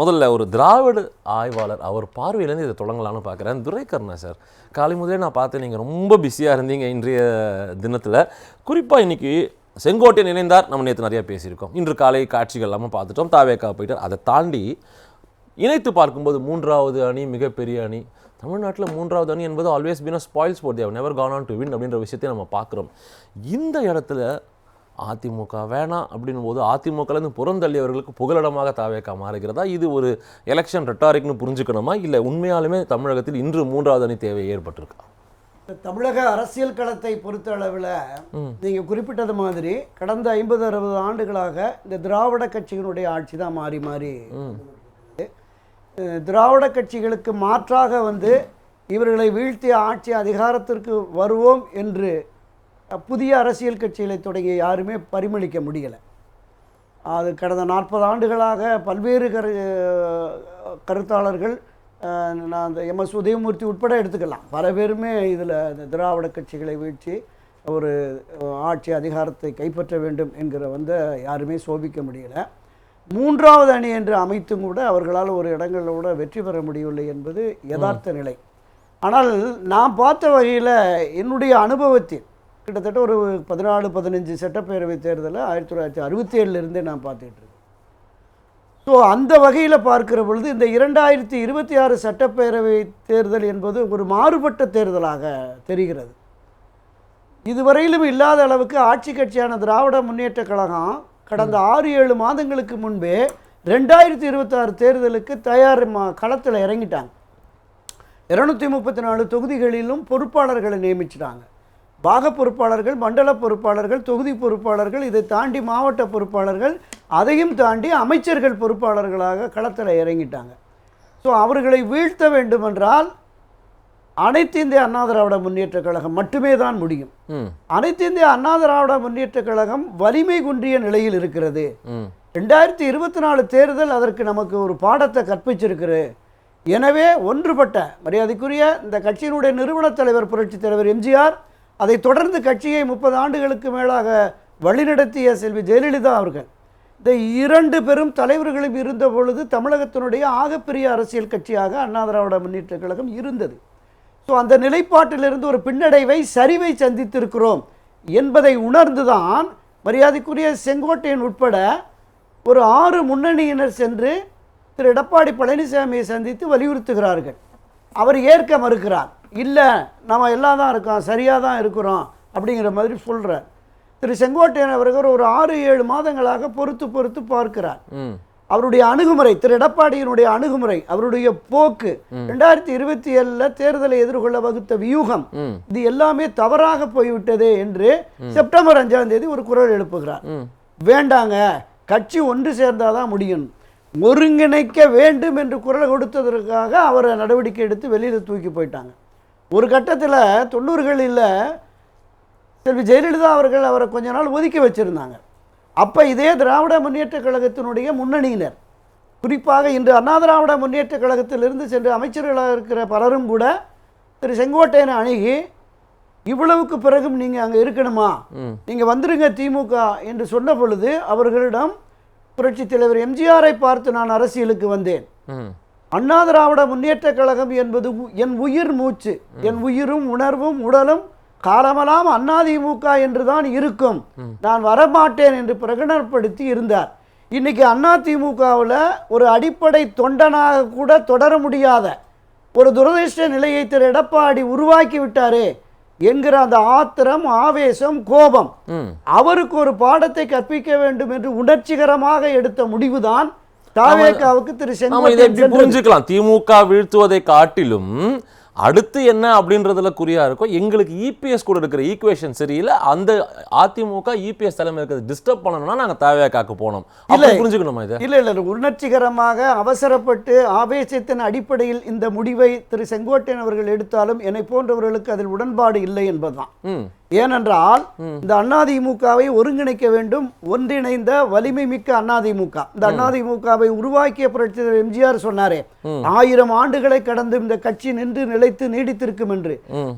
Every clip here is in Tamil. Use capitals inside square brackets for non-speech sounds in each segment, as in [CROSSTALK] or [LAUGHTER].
முதல்ல ஒரு திராவிட ஆய்வாளர் அவர் பார்வையிலேருந்து இதை தொடங்கலாம்னு பார்க்குறேன். துரைக்கர்ணா சார் காலை முதலே நான் பார்த்தேன் நீங்கள் ரொம்ப பிஸியாக இருந்தீங்க இன்றைய தினத்தில். குறிப்பாக இன்றைக்கி செங்கோட்டை இணைந்தார். நம்ம நேற்று நிறையா பேசியிருக்கோம். இன்று காலை காட்சிகள் எல்லாமே பார்த்துட்டோம். தாவேக்கா போயிட்டார். அதை தாண்டி இணைத்து பார்க்கும்போது மூன்றாவது அணி மிகப்பெரிய அணி. தமிழ்நாட்டில் மூன்றாவது அணி என்பது always been a spoilsport they never gone on to win அப்படின்ற விஷயத்தை நம்ம பார்க்குறோம். இந்த இடத்துல அதிமுக வேணாம் அப்படின்னும் போது அதிமுகலேருந்து புறந்தள்ளியவர்களுக்கு புகலிடமாக தாவேக்கா மாறுகிறதா? இது ஒரு எலெக்ஷன் ரெட்டாரிக்னு புரிஞ்சுக்கணுமா? இல்லை உண்மையாலுமே தமிழகத்தில் இன்று மூன்றாவது அணி தேவை ஏற்பட்டிருக்கா? தமிழக அரசியல் களத்தை பொறுத்த அளவில் நீங்கள் குறிப்பிட்டது மாதிரி கடந்த ஐம்பது அறுபது ஆண்டுகளாக இந்த திராவிட கட்சிகளுடைய ஆட்சி தான் மாறி மாறி. திராவிட கட்சிகளுக்கு மாற்றாக வந்து இவர்களை வீழ்த்தி ஆட்சி அதிகாரத்திற்கு வருவோம் என்று புதிய அரசியல் கட்சிகளை தொடங்கிய யாருமே பரிமளிக்க முடியலை. அது கடந்த நாற்பது ஆண்டுகளாக பல்வேறு கரு கருத்தாளர்கள் நான் அந்த எம் எஸ் உதயமூர்த்தி உட்பட எடுத்துக்கலாம். பல பேருமே இதில் இந்த திராவிட கட்சிகளை வீழ்த்தி ஒரு ஆட்சி அதிகாரத்தை கைப்பற்ற வேண்டும் என்கிற வந்து யாருமே சோபிக்க முடியல. மூன்றாவது அணி என்று அமைத்தும் கூட அவர்களால் ஒரு இடங்களில் கூட வெற்றி பெற முடியவில்லை என்பது யதார்த்த நிலை. ஆனால் நான் பார்த்த வகையில் என்னுடைய அனுபவத்தில் கிட்டத்தட்ட ஒரு பதினாலு பதினஞ்சு சட்டப்பேரவை தேர்தலில் ஆயிரத்தி தொள்ளாயிரத்தி அறுபத்தி ஏழுலேருந்தே நான் பார்த்துட்டு இருக்கேன். ஸோ அந்த வகையில் பார்க்கிற பொழுது இந்த இரண்டாயிரத்தி இருபத்தி ஆறு சட்டப்பேரவை தேர்தல் என்பது ஒரு மாறுபட்ட தேர்தலாக தெரிகிறது. இதுவரையிலும் இல்லாத அளவுக்கு ஆட்சி கட்சியான திராவிட முன்னேற்றக் கழகம் கடந்த ஆறு ஏழு மாதங்களுக்கு முன்பே ரெண்டாயிரத்தி இருபத்தாறு தேர்தலுக்கு தயார் களத்தில் இறங்கிட்டாங்க. இருநூத்தி முப்பத்தி நாலு தொகுதிகளிலும் பொறுப்பாளர்களை நியமிச்சிட்டாங்க. பாக பொறுப்பாளர்கள் மண்டல பொறுப்பாளர்கள் தொகுதி பொறுப்பாளர்கள் இதை தாண்டி மாவட்ட பொறுப்பாளர்கள் அதையும் தாண்டி அமைச்சர்கள் பொறுப்பாளர்களாக களத்தில் இறங்கிட்டாங்க. ஸோ அவர்களை வீழ்த்த வேண்டுமென்றால் அனைத்து இந்திய அண்ணா திராவிட முன்னேற்றக் கழகம் மட்டுமே தான் முடியும். அனைத்து இந்திய அண்ணா திராவிட முன்னேற்றக் கழகம் வலிமை குன்றிய நிலையில் இருக்கிறது. ரெண்டாயிரத்தி இருபத்தி நாலு தேர்தல் அதற்கு நமக்கு ஒரு பாடத்தை கற்பிச்சிருக்குது எனவே ஒன்றுபட்ட மரியாதைக்குரிய இந்த கட்சியினுடைய நிறுவனத் தலைவர் புரட்சித் தலைவர் எம்ஜிஆர் அதை தொடர்ந்து கட்சியை முப்பது ஆண்டுகளுக்கு மேலாக வழிநடத்திய செல்வி ஜெயலலிதா அவர்கள் இந்த இரண்டு பெரும் தலைவர்களும் இருந்த பொழுது தமிழகத்தினுடைய ஆகப்பெரிய அரசியல் கட்சியாக அண்ணா திராவிட முன்னேற்ற கழகம் இருந்தது. ஸோ அந்த நிலைப்பாட்டிலிருந்து ஒரு பின்னடைவை சரிவை சந்தித்திருக்கிறோம் என்பதை உணர்ந்துதான் மரியாதைக்குரிய செங்கோட்டையன் உட்பட ஒரு ஆறு முன்னணியினர் சென்று திரு எடப்பாடி பழனிசாமியை சந்தித்து வலியுறுத்துகிறார்கள். அவர் ஏற்க மறுக்கிறார். இல்லை நம்ம எல்லாம் தான் இருக்கோம் சரியாக தான் இருக்கிறோம் அப்படிங்கிற மாதிரி சொல்கிறார் திரு செங்கோட்டையன் அவர்கள் ஒரு ஆறு ஏழு மாதங்களாக பொறுத்து பொறுத்து பார்க்கிறார். அவருடைய அணுகுமுறை திரு எடப்பாடியினுடைய அணுகுமுறை அவருடைய போக்கு ரெண்டாயிரத்தி இருபத்தி ஏழில் தேர்தலை எதிர்கொள்ள வகுத்த வியூகம் இது எல்லாமே தவறாக போய்விட்டதே என்று செப்டம்பர் அஞ்சாம் தேதி ஒரு குரல் எழுப்புகிறார். வேண்டாங்க கட்சி ஒன்று சேர்ந்தாதான் முடியும். ஒருங்கிணைக்க வேண்டும் என்று குரல் கொடுத்ததற்காக அவரை நடவடிக்கை எடுத்து வெளியில் தூக்கி போயிட்டாங்க. ஒரு கட்டத்தில் தொண்ணூறுகளில் செல்வி ஜெயலலிதா அவர்கள் அவரை கொஞ்ச நாள் ஒதுக்கி வச்சிருந்தாங்க. அப்போ இதே திராவிட முன்னேற்றக் கழகத்தினுடைய முன்னணியினர் குறிப்பாக இன்று அண்ணா திராவிட முன்னேற்றக் கழகத்திலிருந்து சென்று அமைச்சர்களாக இருக்கிற பலரும் கூட திரு செங்கோட்டையனை அணுகி இவ்வளவுக்கு பிறகும் நீங்கள் அங்கே இருக்கணுமா? நீங்கள் வந்துருங்க திமுக என்று சொன்ன பொழுது அவர்களிடம் புரட்சித் தலைவர் எம்ஜிஆரை பார்த்து நான் அரசியலுக்கு வந்தேன். அண்ணா திராவிட முன்னேற்றக் கழகம் என்பது என் உயிர் மூச்சு. என் உயிரும் உணர்வும் உடலும் காலமெல்லாம் அதிமுக என்று தான் இருக்கும். நான் வரமாட்டேன் என்று பிரகடனப்படுத்தி இருந்தார். இன்னைக்கு அதிமுகவில் ஒரு அடிப்படை தொண்டனாக கூட தொடர முடியாத ஒரு துரதிர்ஷ்ட நிலையை திரு எடப்பாடி உருவாக்கி விட்டாரே. என்கிற அந்த ஆத்திரம் ஆவேசம் கோபம் அவருக்கு ஒரு பாடத்தை கற்பிக்க வேண்டும் என்று உணர்ச்சிகரமாக எடுத்த முடிவுதான் தாவேக்காவுக்கு திரு சென்றது. புரிஞ்சுக்கலாம் திமுக வீழ்த்துவதை காட்டிலும் அடுத்து என்ன அப்படின்றதுல குறியா இருக்கும் எங்களுக்கு இபிஎஸ் கூட இருக்கிற ஈக்குவேஷன் சரியில்லை அந்த அதிமுக இபிஎஸ் தலைமை இருக்கிறது டிஸ்டர்ப் பண்ணணும்னா நாங்க தாவேக்காக்கு போனோம். அப்படி புரிஞ்சுக்கணுமா இதை? இல்ல இல்ல உணர்ச்சிகரமாக அவசரப்பட்டு ஆவேசத்தின் அடிப்படையில் இந்த முடிவை திரு செங்கோட்டையன் அவர்கள் எடுத்தாலும் என்னை போன்றவர்களுக்கு அதில் உடன்பாடு இல்லை என்பதுதான். ஏனென்றால் இந்த அதிமுகவை ஒருங்கிணைக்க வேண்டும் ஒன்றிணைந்த வலிமை மிக்க அதிமுக இந்த அதிமுகவை உருவாக்கிய புரட்சி எம்ஜிஆர் சொன்னாரே ஆயிரம் ஆண்டுகளை கடந்து இந்த கட்சி நின்று நிலைத்து நீடித்திருக்கும் என்று.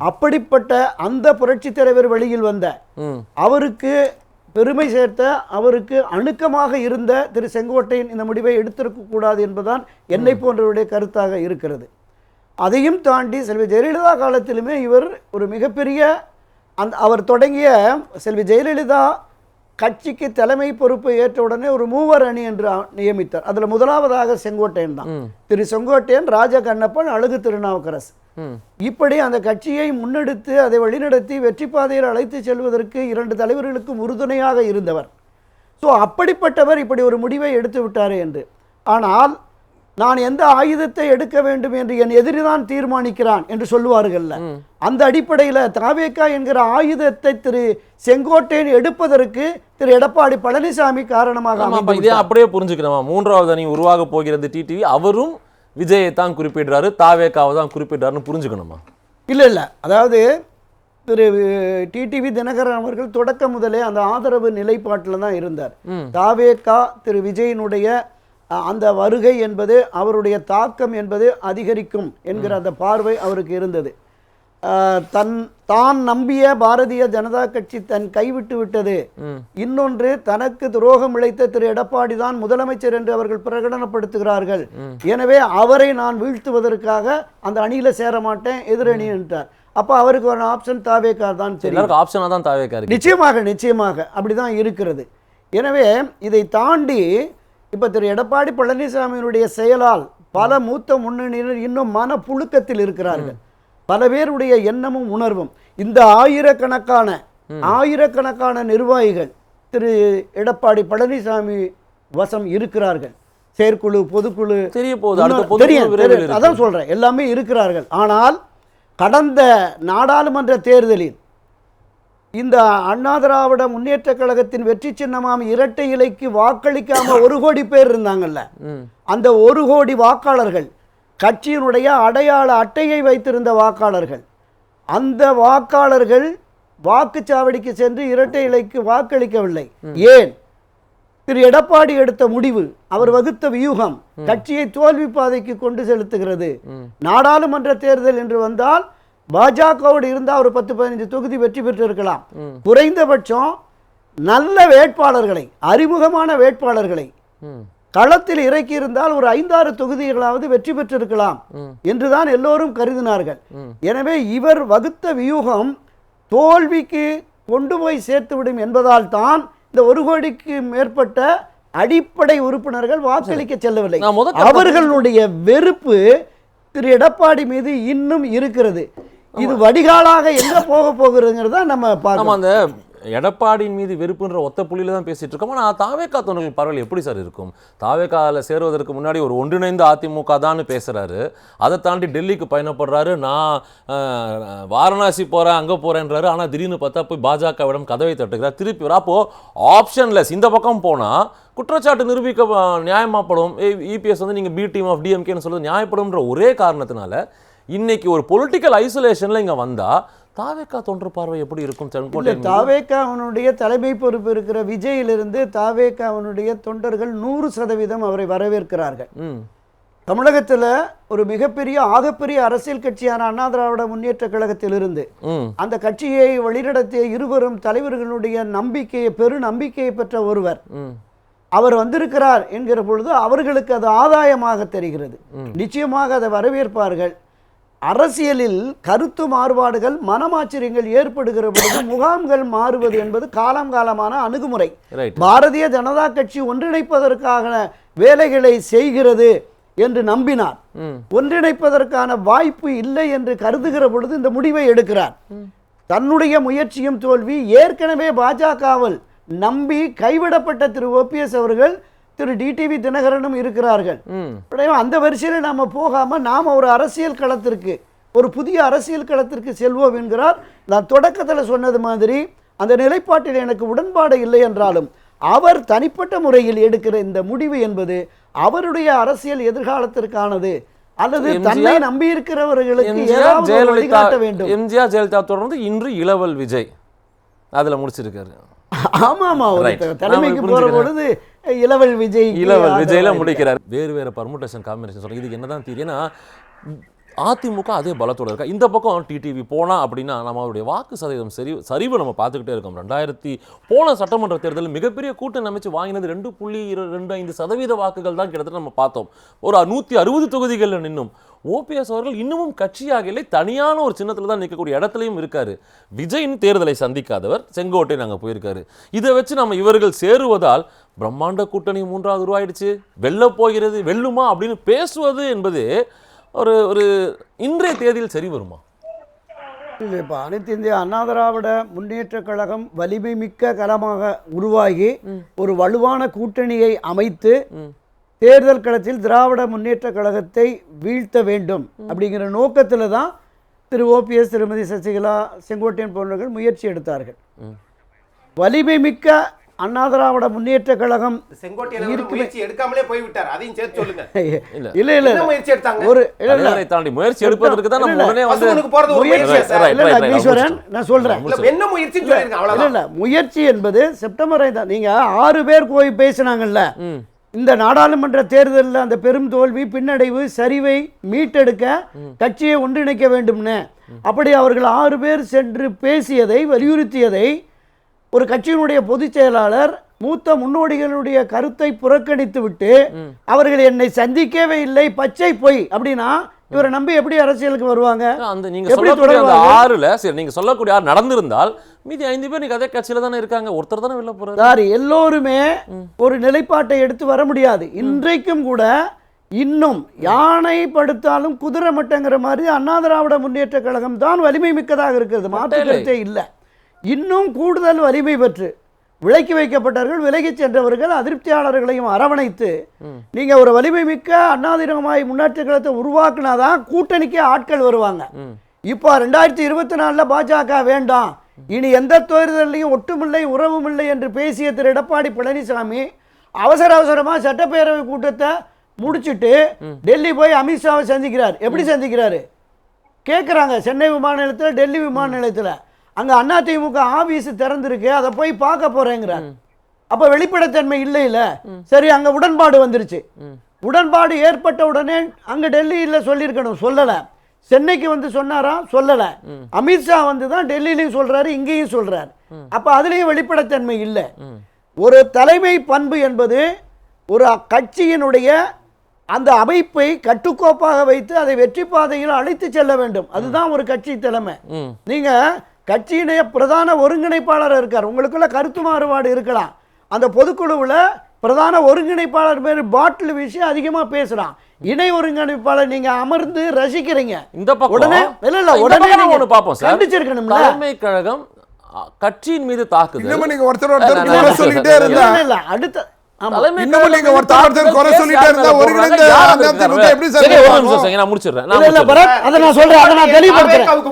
அப்படிப்பட்ட அந்த புரட்சி தலைவர் வெளியில் வந்த அவருக்கு பெருமை சேர்த்த அவருக்கு அணுக்கமாக இருந்த திரு செங்கோட்டையன் இந்த முடிவை எடுத்திருக்கக்கூடாது என்பதுதான் என்னை போன்றவருடைய கருத்தாக இருக்கிறது. அதையும் தாண்டி செல்வி ஜெயலலிதா காலத்திலுமே இவர் ஒரு மிகப்பெரிய அந்த அவர் தொடங்கிய செல்வி ஜெயலலிதா கட்சிக்கு தலைமை பொறுப்பை ஏற்ற உடனே ஒரு மூவர் அணி என்று நியமித்தார். அதில் முதலாவதாக செங்கோட்டையன் தான். திரு செங்கோட்டையன் ராஜ கண்ணப்பன் அழகு திருநாவுக்கரசு. இப்படி அந்த கட்சியை முன்னெடுத்து அதை வழிநடத்தி வெற்றி பாதையில் அழைத்து செல்வதற்கு இரண்டு தலைவர்களுக்கும் உறுதுணையாக இருந்தவர். ஸோ அப்படிப்பட்டவர் இப்படி ஒரு முடிவை எடுத்து விட்டாரே என்று. ஆனால் நான் எந்த ஆயுதத்தை எடுக்க வேண்டும் என்று என் எதிரிதான் தீர்மானிக்கிறான் என்று சொல்லுவார்கள்ல. அந்த அடிப்படையில் தாவேக்கா என்கிற ஆயுதத்தை திரு செங்கோட்டையன் எடுப்பதற்கு திரு எடப்பாடி பழனிசாமி காரணமாக இதே அப்படியே புரிஞ்சுக்கணுமா? மூன்றாவது அணி உருவாக போகிறது டிடிவி. அவரும் விஜயை தான் குறிப்பிடுறாரு தாவேக்காவை தான் குறிப்பிடுறாருன்னு புரிஞ்சுக்கணுமா? இல்லை இல்லை அதாவது திரு டிடிவி தினகரன் அவர்கள் தொடக்க முதலே அந்த ஆதரவு நிலைப்பாட்டில் தான் இருந்தார். ம். தாவேகா திரு விஜயினுடைய அந்த வருகை என்பது அவருடைய தாக்கம் என்பது அதிகரிக்கும் என்கிற அந்த பார்வை அவருக்கு இருந்தது. தன் தான் நம்பிய பாரதிய ஜனதா கட்சி தன் கைவிட்டு விட்டது. இன்னொன்று தனக்கு துரோகம் இழைத்த திரு எடப்பாடி தான் முதலமைச்சர் என்று அவர்கள் பிரகடனப்படுத்துகிறார்கள். எனவே அவரை நான் வீழ்த்துவதற்காக அந்த அணியில சேர மாட்டேன் எதிரணி என்றார். அப்ப அவருக்கு ஒரு ஆப்ஷன் தாவேக்கா தான் தெரியும். ஆப்ஷனாக தான் தாவேக்கா இருக்கு நிச்சயமாக நிச்சயமாக. அப்படிதான் இருக்கிறது. எனவே இதை தாண்டி இப்ப திரு எடப்பாடி பழனிசாமியினுடைய செயலால் பல மூத்த முன்னணியினர் இன்னும் மன புழுக்கத்தில் இருக்கிறார்கள். பல பேருடைய எண்ணமும் உணர்வும். இந்த ஆயிரக்கணக்கான ஆயிரக்கணக்கான நிர்வாகிகள் திரு எடப்பாடி பழனிசாமி வசம் இருக்கிறார்கள். செயற்குழு பொதுக்குழு தெரிய போகுது. தெரியும். அதான் சொல்றேன். எல்லாமே இருக்கிறார்கள். ஆனால் கடந்த நாடாளுமன்ற தேர்தலில் இந்த அண்ணா திராவிட முன்னேற்ற கழகத்தின் வெற்றி சின்னமாம் இரட்டை இலைக்கு வாக்களிக்காம ஒரு கோடி பேர் இருந்தாங்கல்ல. அந்த ஒரு கோடி வாக்காளர்கள் கட்சியினுடைய அடையாள அட்டையை வைத்திருந்த வாக்காளர்கள் அந்த வாக்காளர்கள் வாக்குச்சாவடிக்கு சென்று இரட்டை இலைக்கு வாக்களிக்கவில்லை. ஏன்? திரு எடப்பாடி எடுத்த முடிவு அவர் வகுத்த வியூகம் கட்சியை தோல்வி பாதைக்கு கொண்டு செலுத்துகிறது. நாடாளுமன்ற தேர்தல் என்று வந்தால் பாஜகவோடு இருந்தால் ஒரு பத்து பதினஞ்சு தொகுதி வெற்றி பெற்றிருக்கலாம். குறைந்தபட்சம் நல்ல வேட்பாளர்களை அறிமுகமான வேட்பாளர்களை களத்தில் இறக்கி இருந்தால் ஒரு ஐந்தாறு தொகுதிகளாவது வெற்றி பெற்றிருக்கலாம் என்றுதான் எல்லோரும் கருதினார்கள். எனவே இவர் வகுத்த வியூகம் தோல்விக்கு கொண்டு போய் சேர்த்துவிடும் என்பதால் தான் இந்த ஒரு கோடிக்கு மேற்பட்ட அடிப்படை உறுப்பினர்கள் வாக்களிக்க செல்லவில்லை. அவர்களுடைய வெறுப்பு திரு எடப்பாடி மீது இன்னும் இருக்கிறது. இது வடிகாலாக எங்க போக போகிறதுங்கிறத நம்ம பார்க்கலாம் அந்த எடப்பாடியின் மீது வெறுப்புன்ற ஒத்த புள்ளியில தான் பேசிட்டு இருக்கோம். ஆனால் தாவேக்கா தொண்டர்கள் பரவல் எப்படி சார் இருக்கும்? தாவேக்காவில் சேருவதற்கு முன்னாடி ஒரு ஒன்றிணைந்த அதிமுக தான் பேசுறாரு. அதை தாண்டி டெல்லிக்கு பயணப்படுறாரு. நான் வாரணாசி போறேன் அங்க போறேன்றாரு. ஆனா திடீர்னு பார்த்தா போய் பாஜகவிடம் கதவை தட்டுகிறார். திருப்பி வர அப்போ ஆப்ஷன்லெஸ் இந்த பக்கம் போனா குற்றச்சாட்டு நிரூபிக்க நியாயமாப்படும். இபிஎஸ் வந்து நீங்க பி டீம் ஆஃப் டிஎம்கேன்னு சொல்றது நியாயப்படும்ன்ற ஒரே காரணத்தினால இன்னைக்கு ஒரு பொலிட்டிக்கல் ஐசோலேஷன்ல இங்க வந்தா தாவேக்கா தொன்று பார்வை எப்படி இருக்கும் இல்ல செங்கோட்டை மீது? தாவேக்காவனுடைய தலைமை பொறுப்பு இருக்கிற விஜயிலிருந்து தாவேக்காவனுடைய தொண்டர்கள் நூறு சதவீதம் அவரை வரவேற்கிறார்கள். தமிழகத்துல ஒரு மிகப்பெரிய ஆகப்பெரிய அரசியல் கட்சியான அண்ணா திராவிட முன்னேற்ற கழகத்திலிருந்து அந்த கட்சியை வழிநடத்திய இருவரும் தலைவர்களுடைய நம்பிக்கையை பெரு நம்பிக்கையை பெற்ற ஒருவர். அவர் வந்திருக்கிறார் என்கிற பொழுது அவர்களுக்கு அது ஆதாயமாக தெரிகிறது. நிச்சயமாக அதை வரவேற்பார்கள். அரசியலில் கருத்து மாறுபாடுகள் மனமாச்சரியங்கள் ஏற்படுகிற பொழுது முகாம்கள் மாறுவது என்பது காலம் காலமான அணுகுமுறை. பாரதிய ஜனதா கட்சி ஒன்றிணைப்பதற்கான வேலைகளை செய்கிறது என்று நம்பினார். ஒன்றிணைப்பதற்கான வாய்ப்பு இல்லை என்று கருதுகிற பொழுது இந்த முடிவை எடுக்கிறார். தன்னுடைய முயற்சியும் தோல்வி ஏற்கனவே பாஜகவில் நம்பி கைவிடப்பட்ட திரு ஓபிஎஸ் அவர்கள் திரு டிடிவி தினகரனும் இருக்கிறார்கள். அந்த வரிசையில் நாம போகாம நாம ஒரு அரசியல் களத்திற்கு ஒரு புதிய அரசியல் களத்திற்கு செல்வோம் என்கிறார். நான் தொடக்கத்தில் சொன்னது மாதிரி அந்த நிலைப்பாட்டில் எனக்கு உடன்பாடு இல்லை என்றாலும் அவர் தனிப்பட்ட முறையில் எடுக்கிற இந்த முடிவு என்பது அவருடைய அரசியல் எதிர்காலத்திற்கானது. அல்லது தன்னை நம்பி இருக்கிறவர்களுக்கு ஜெயலலிதா வேண்டும். எம்ஜிஆர் ஜெயலலிதா தொடர்ந்து இன்று இளவல் விஜய். அதுல முடிச்சிருக்காரு. ஆமா ஆமா ஒரு Right. த- தலைமைக்கு புரிஞ்சுக்கிறேன். பொழுது இளவல் விஜய் இளவல் விஜயில முடிக்கிறார். வேறு வேறு பர்முடேஷன் காம்பினேஷன் சொல்றேன் இதுக்கு என்னதான் தெரியும் ஏன்னா அதிமுக அதே பலத்தோட இருக்கா? இந்த பக்கம் டிடிவி போனா அப்படின்னா நம்மளுடைய வாக்கு சதவீதம் சரி சரிவு நம்ம பார்த்துக்கிட்டே இருக்கோம். ரெண்டாயிரத்தி போன சட்டமன்ற தேர்தலில் மிகப்பெரிய கூட்டணி அமைச்சு வாங்கினது ரெண்டு புள்ளி இரு- ரெண்டு ஐந்து சதவீத வாக்குகள் தான் கிட்டத்தட்ட நம்ம பார்த்தோம். ஒரு நூற்றி அறுபது தொகுதிகளில் நின்னும். ஓபிஎஸ் அவர்கள் இன்னமும் கட்சியாக இல்லை தனியான ஒரு சின்னத்தில் தான் நிற்கக்கூடிய இடத்துலையும் இருக்காரு. விஜயின் தேர்தலை சந்திக்காதவர் செங்கோட்டை நாங்கள் போயிருக்காரு. இதை வச்சு நம்ம இவர்கள் சேருவதால் பிரம்மாண்ட கூட்டணி மூன்றாவது உருவாயிடுச்சு. வெல்ல போகிறது வெல்லுமா அப்படின்னு பேசுவது என்பது ஒரு ஒரு இன்றைய தேதியில் சரி வருமா? இல்லை இப்போ அனைத்து இந்திய அண்ணா திராவிட முன்னேற்ற கழகம் வலிமை மிக்க களமாக உருவாகி ஒரு வலுவான கூட்டணியை அமைத்து தேர்தல் களத்தில் திராவிட முன்னேற்ற கழகத்தை வீழ்த்த வேண்டும் அப்படிங்கிற நோக்கத்தில் தான் திரு ஓபிஎஸ் திருமதி சசிகலா செங்கோட்டையன் போன்றவர்கள் முயற்சி எடுத்தார்கள். வலிமை மிக்க அண்ணா திராவிட முன்னேற்ற கழகம் முயற்சி எடுக்காமலே போய்விட்டார். அதையும் சேர்த்து சொல்லுங்க. [LAUGHS] இல்ல. இல்லை. முயற்சி எடுத்தாங்க? ஒரு இல்லை இல்லை. தலைவரை தாண்டி முயற்சி எடுப்பதற்கு தான் நம்ம உடனே வந்து போறது முயற்சி. நான் சொல்கிறேன் இல்ல, என்ன இல்ல இல்ல முயற்சி என்பது செப்டம்பர் ஐந்தாம் நீங்க ஆறு பேர் போய் பேசினாங்கல்ல. இந்த நாடாளுமன்ற தேர்தலில் அந்த பெரும் தோல்வி பின்னடைவு சரிவை மீட்டெடுக்க கட்சியை ஒன்றிணைக்க வேண்டும்னு. அப்படி அவர்கள் ஆறு பேர் சென்று பேசியதை வலியுறுத்தியதை ஒரு கட்சியினுடைய பொதுச் செயலாளர் மூத்த முன்னோடிகளுடைய கருத்தை புறக்கணித்து விட்டு அவர்கள் என்னை சந்திக்கவே இல்லை பச்சை பொய் அப்படின்னா இவரை நம்பி எப்படி அரசியலுக்கு வருவாங்க? அந்த நீங்க சொல்லக்கூடிய அந்த? ஆறுல சரி நீங்க சொல்லக்கூடிய ஆறு நடந்திருந்தால் மீதி ஐந்து பேர் நீங்க அதே கட்சியில தானே இருக்காங்க. ஒருத்தர் தானே வெளில போறாரு. சார் எல்லோருமே ஒரு நிலைப்பாட்டை எடுத்து வர முடியாது. இன்றைக்கும் கூட இன்னும் யானை படுத்தாலும் குதிரை மட்டங்கிற மாதிரி அண்ணா திராவிட முன்னேற்ற கழகம் தான் வலிமை மிக்கதாக இருக்கிறது. மாற்று. கருத்தே இல்லை. இன்னும் கூடுதல் வலிமை பெற்று விலக்கி வைக்கப்பட்டார்கள் விலகி சென்றவர்கள் அதிருப்தியாளர்களையும் அரவணைத்து நீங்க ஒரு வலிமை மிக்க அண்ணாதிரமாய் முன்னேற்ற கழகத்தை உருவாக்குனாதான் கூட்டணிக்கு ஆட்கள் வருவாங்க. இப்போ ரெண்டாயிரத்தி இருபத்தி நாலில் பாஜக வேண்டாம். இனி எந்த தேர்தலையும் ஒட்டுமில்லை உறவுமில்லை என்று பேசிய திரு எடப்பாடி பழனிசாமி அவசர அவசரமாக சட்டப்பேரவை கூட்டத்தை முடிச்சிட்டு டெல்லி போய் அமித்ஷாவை சந்திக்கிறார். எப்படி சந்திக்கிறாரு? கேட்குறாங்க சென்னை விமான நிலையத்தில் டெல்லி விமான நிலையத்தில். அங்கே அதிமுக ஆபீஸ் திறந்திருக்கு அதை போய் பார்க்க போறேங்கிறார். அப்போ வெளிப்படைத்தன்மை இல்லை இல்ல. சரி அங்கே உடன்பாடு வந்துருச்சு. உடன்பாடு ஏற்பட்ட உடனே அங்கே டெல்லியில் சொல்லியிருக்கணும். சொல்லலை. சென்னைக்கு வந்து சொன்னாரா? சொல்லலை. அமித்ஷா வந்து தான் டெல்லியிலையும் சொல்றாரு இங்கேயும் சொல்றாரு. அப்போ அதுலேயும் வெளிப்படைத்தன்மை இல்லை. ஒரு தலைமை பண்பு என்பது ஒரு கட்சியினுடைய அந்த அமைப்பை கட்டுக்கோப்பாக வைத்து அதை வெற்றி பாதையில் அழைத்து செல்ல வேண்டும். அதுதான் ஒரு கட்சி தலைமை. ம். கட்சியினுடைய பிரதான ஒருங்கிணைப்பாளர் இருக்கார். உங்களுக்குள்ள கருத்து மாறுபாடு இருக்கலாம். அந்த பொதுக்குழுவில் பிரதான ஒருங்கிணைப்பாளர் பேர் பாட்டில் வீசி அதிகமாக பேசுறான். இணை ஒருங்கிணைப்பாளர் நீங்க அமர்ந்து ரசிக்கிறீங்க. இந்த பக்கம் உடனே இல்ல இல்ல உடனே ஒண்ணு பார்ப்போம் சார். கண்டிச்சிருக்கணும்ல. தலைமை கழகம் கட்சியின் மீது தாக்குதல். இன்னமும் நீங்க ஒருத்தர் ஒருத்தர் சொல்லிட்டே இருந்தா இல்ல அடுத்த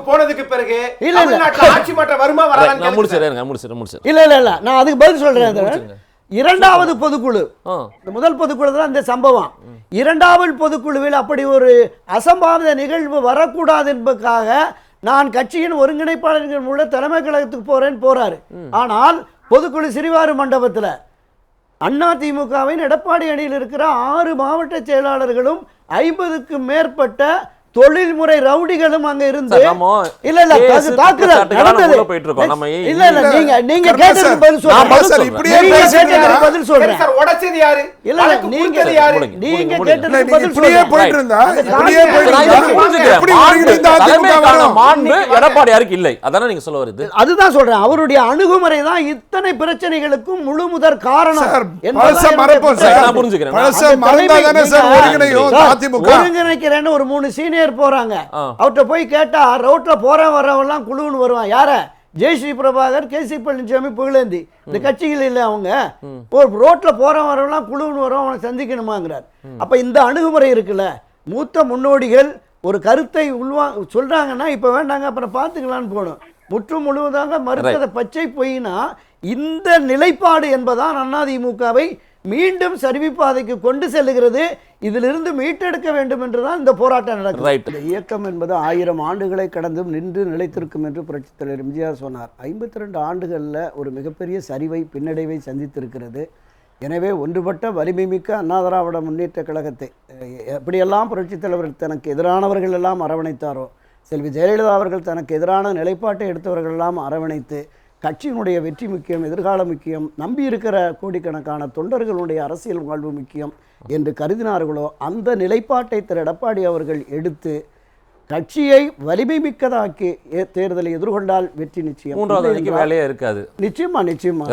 போனதுக்கு பிறகு இல்ல, இல்ல. ஆட்சி மாற்றம் வருமா நான். முடிச்சிடுறேன் முடிச்சிடுறேன் முடிச்சிடுறேன். இல்ல இல்ல இல்ல. நான் அதுக்கு பதில் சொல்றேன். இரண்டாவது பொதுக்குழு. முதல் பொதுக்குழு தான் இந்த சம்பவம். இரண்டாவது பொதுக்குழுவில் அப்படி ஒரு அசம்பாவித நிகழ்வு வரக்கூடாது என்பதற்காக நான் கட்சியின் ஒருங்கிணைப்பாளர்கள் மூலம் தலைமை கழகத்துக்கு போறேன்னு போறாரு. ஆனால் பொதுக்குழு சிறிவாறு மண்டபத்துல அண்ணா திமுகவின் எடப்பாடி அணியில் இருக்கிற ஆறு மாவட்ட செயலாளர்களும் ஐம்பதுக்கும் மேற்பட்ட தொழில்முறை ரவுடிகளும் அங்க இருந்து இல்ல இல்ல தாக்குதல் நடந்தது. போயிட்டு இருக்கோம். நம்ம இல்ல இல்ல இல்ல, நீங்க நீங்க சார், பதில் சொல்றேன். பதில் சார் சொல்றேன். இப்படியே பதில் சொல்றேன். சார் உடைச்சது யாரு? இல்ல, வழக்கு நீங்க- யாரு. நீங்க. இல்ல, நீங்க பதில் இப்படியே சொல்றேன். போயிட்டு இருந்தா இப்படியே போயிட்டு எடப்பாடியாருக்கு இல்லை? அதானே நீங்க சொல்ல வருது? அதுதான் சொல்றேன். அவருடைய அணுகுமுறை தான் இத்தனை பிரச்சனைகளுக்கும் முழு முதற் காரணம். பழச மறப்போம் சார். நான் புரிஞ்சுக்கிறேன். பழச சார் ஒருங்கிணையும் அதிமுக. ஒருங்கிணைக்கிறேன்னு ஒரு மூணு சீனியர் போறாங்க. ஆ. அவர்கிட்ட போய் கேட்டா ரோட்ல போறவன் வரவெல்லாம் குழுன்னு வருவான். யார? Jayashree Prabhakar K C Palaniswami Pugazhendhi. இந்த கட்சிகள் இல்லை அவங்க. ஒரு ரோட்ல போறவன் வரவெல்லாம் குழுன்னு வருவான். அவனை சந்திக்கணுமாங்கிறார். அப்ப இந்த அணுகுமுறை இருக்குல்ல. மூத்த முன்னோடிகள் ஒரு கருத்தை உள்வா சொல்றாங்கன்னா இப்ப வேண்டாங்க அப்புறம் பார்த்துக்கலான்னு போகணும் முற்று முழுவதாக மறுத்தத பச்சை பொய்னா இந்த நிலைப்பாடு என்பதான் அதிமுகவை மீண்டும் சரிவிப்பாதைக்கு கொண்டு செல்லுகிறது. இதிலிருந்து மீட்டெடுக்க வேண்டும் என்றுதான் இந்த போராட்டம் நடக்கும் Right. இந்த இயக்கம் என்பது ஆயிரம் ஆண்டுகளை கடந்தும் நின்று நிலைத்திருக்கும் என்று புரட்சித் தலைவர் எம்ஜிஆர் சொன்னார். ஐம்பத்தி ரெண்டு ஆண்டுகளில் ஒரு மிகப்பெரிய சரிவை பின்னடைவை சந்தித்திருக்கிறது. எனவே ஒன்றுபட்ட வலிமை மிக்க அண்ணா திராவிட முன்னேற்ற கழகத்தை எப்படியெல்லாம் புரட்சித் தலைவர் தனக்கு எதிரானவர்கள் எல்லாம் அரவணைத்தாரோ செல்வி ஜெயலலிதா அவர்கள் தனக்கு எதிரான நிலைப்பாட்டை எடுத்தவர்கள் எல்லாம் அரவணைத்து கட்சியினுடைய வெற்றி முக்கியம் எதிர்காலம் முக்கியம் நம்பி இருக்கிற கோடிக்கணக்கான தொண்டர்களுடைய அரசியல் வாழ்வு முக்கியம் என்று கருதினார்களோ அந்த நிலைப்பாட்டை திரு. எடப்பாடி அவர்கள் எடுத்து கட்சியை வலிமை மிக்கதாக்கி தேர்தலை எதிர்கொண்டால் வெற்றி நிச்சயம். மூன்றாவது வேலையே இருக்காது. நிச்சயமா நிச்சயமா.